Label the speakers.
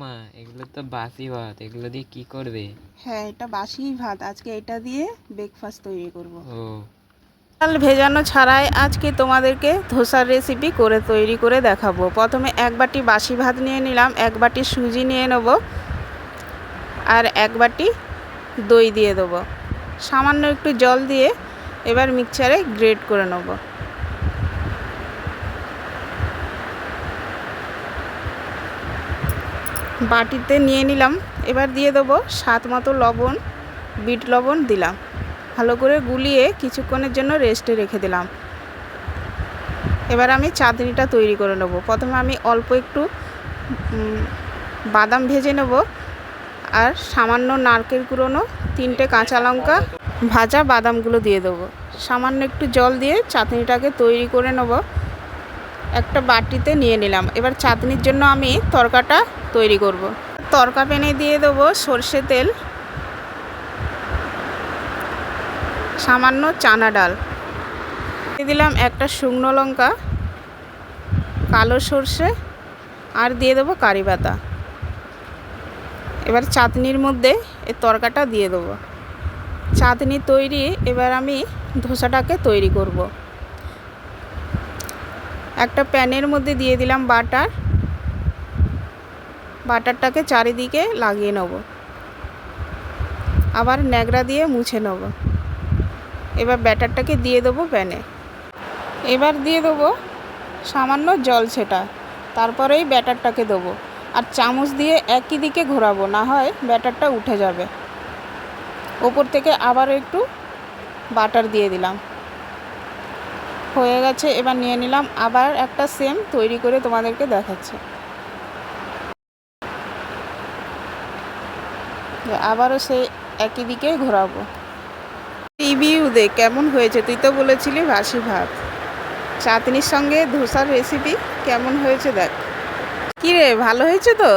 Speaker 1: মা এগুলো তো বাসি ভাত এগুলো দিয়ে কি করবে?
Speaker 2: হ্যাঁ এটা বাসি ভাত আজকে এটা দিয়ে ব্রেকফাস্ট তৈরি করব।
Speaker 1: ও।
Speaker 2: চাল ভেজানো ছাড়াই আজকে তোমাদেরকে ধোসার রেসিপি করে তৈরি করে দেখাবো। প্রথমে এক বাটি বাসি ভাত নিয়ে নিলাম এক বাটি সুজি নিয়ে নেব আর এক বাটি দই দিয়ে দেবো। সামান্য একটু জল দিয়ে এবার মিক্সচারে গ্রেট করে নেব। বাটিতে নিয়ে নিলাম। এবার দিয়ে দেবো স্বাদ মতো লবণ, বিট লবণ দিলাম। ভালো করে গুলিয়ে কিছুক্ষণের জন্য রেস্টে রেখে দিলাম। এবার আমি চাঁদনিটা তৈরি করে নেব। প্রথমে আমি অল্প একটু বাদাম ভেজে নেব আর সামান্য নারকেল কুড়োনো তিনটে কাঁচা লঙ্কা ভাজা বাদামগুলো দিয়ে দেবো। সামান্য একটু জল দিয়ে চাটনিটাকে তৈরি করে নেব। একটা বাটিতে নিয়ে নিলাম। এবার চাটনির জন্য আমি তরকাটা তৈরি করব। তরকা প্যানে দিয়ে দেবো সর্ষে তেল, সামান্য চানা ডাল। দিয়ে দিলাম একটা শুকনো লঙ্কা, কালো সর্ষে, আর দিয়ে দেবো কারি পাতা। এবার চাটনির মধ্যে এই তরকাটা দিয়ে দেবো। চাটনি তৈরি, এবার আমি ধোসাটাকে তৈরি করব। একটা প্যানের মধ্যে দিয়ে দিলাম বাটার। বাটারটাকে চারিদিকে লাগিয়ে নেব। আবার ন্যাকড়া দিয়ে মুছে নেব। এবার ব্যাটারটাকে দিয়ে দেবো প্যানে। এবার দিয়ে দেবো সামান্য জল ছেটা। তারপরেই ব্যাটারটাকে দেবো। আর চামচ দিয়ে একই দিকে ঘোরাবো, না হয় ব্যাটারটা উঠে যাবে। ওপর থেকে আবার একটু বাটার দিয়ে দিলাম। হয়ে গেছে, এবার নিয়ে নিলাম। আবার একটা সেম তৈরি করে তোমাদেরকে দেখাচ্ছে। আবারও সেই একই দিকে ঘোরাবো। রিভিউ দে, কেমন হয়েছে? তুই তো বলেছিলি বাসি ভাত। চাটনির সঙ্গে ধোসার রেসিপি কেমন হয়েছে দেখ। কী রে ভালো হয়েছে তো?